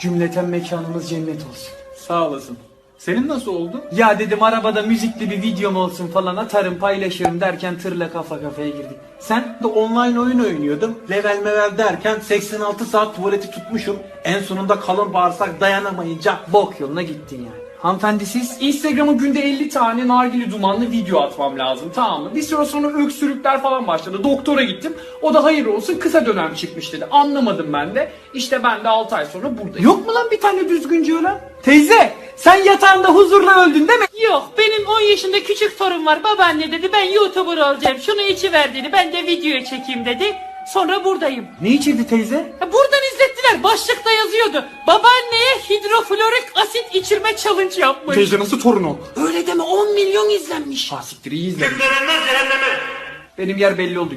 Cümleten mekanımız cennet olsun. Sağ olasın. Senin nasıl oldu? Ya dedim arabada müzikli bir videom olsun falan atarım paylaşırım derken tırla kafa kafaya girdik. Sen? de online oyun oynuyordum. Level mevel derken 86 saat tuvaleti tutmuşum. En sonunda kalın bağırsak dayanamayınca Bok yoluna gittin yani. Hanımefendi siz? Instagram'a günde 50 tane nargile dumanlı video atmam lazım tamam mı? Bir süre sonra öksürükler falan başladı. Doktora gittim. O da hayır olsun kısa dönem çıkmış dedi. Anlamadım ben de. İşte ben de 6 ay sonra buradayım. Yok mu lan bir tane düzgünce ölen? Teyze sen yatağında huzurla öldün değil mi? Yok benim 10 yaşında küçük torun var. Babaanne dedi ben YouTuber olacağım. Şunu içiver dedi. Ben de videoya çekeyim dedi. Sonra buradayım. Ne içirdi teyze? Ha, Buradan izlettiler. Başlıkta yazıyordu. Babaanneye hidroflorik asit içirme challenge yapmış. Teyze nasıl torun o? Öyle deme 10 milyon izlenmiş. Ha siktir iyi izle. Benim yer belli oldu.